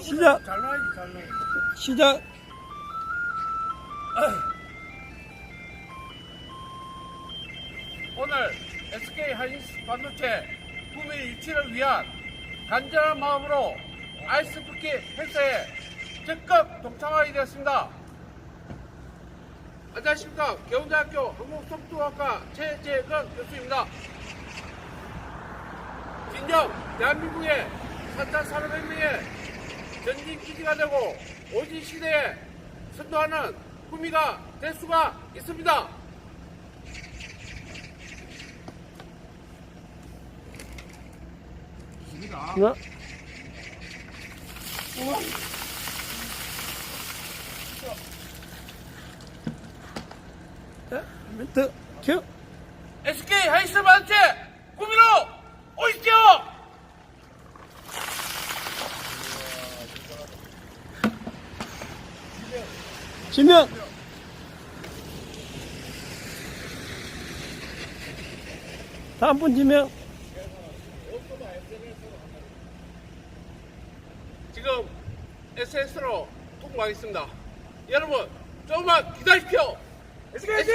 시작. 시작. 오늘 SK 하이닉스 반도체 구매 유치를 위한 간절한 마음으로 아이스부키 행사에 적극 동참하게 되었습니다. 안녕하십니까. 경대학교 항공소프트학과 최재근 교수입니다. 진정 대한민국의 4차 산업혁명의 전진 기지가 되고 오진 시대에 선도하는 구미가 될 수가 있습니다. 네. 자, 멘트 큐. SK 하이스 반체 구미로 오십시오! 지명. 다음 분 지명. 지금 SS로 통과하겠습니다. 여러분, 조금만 기다리십시오. SK 화이팅!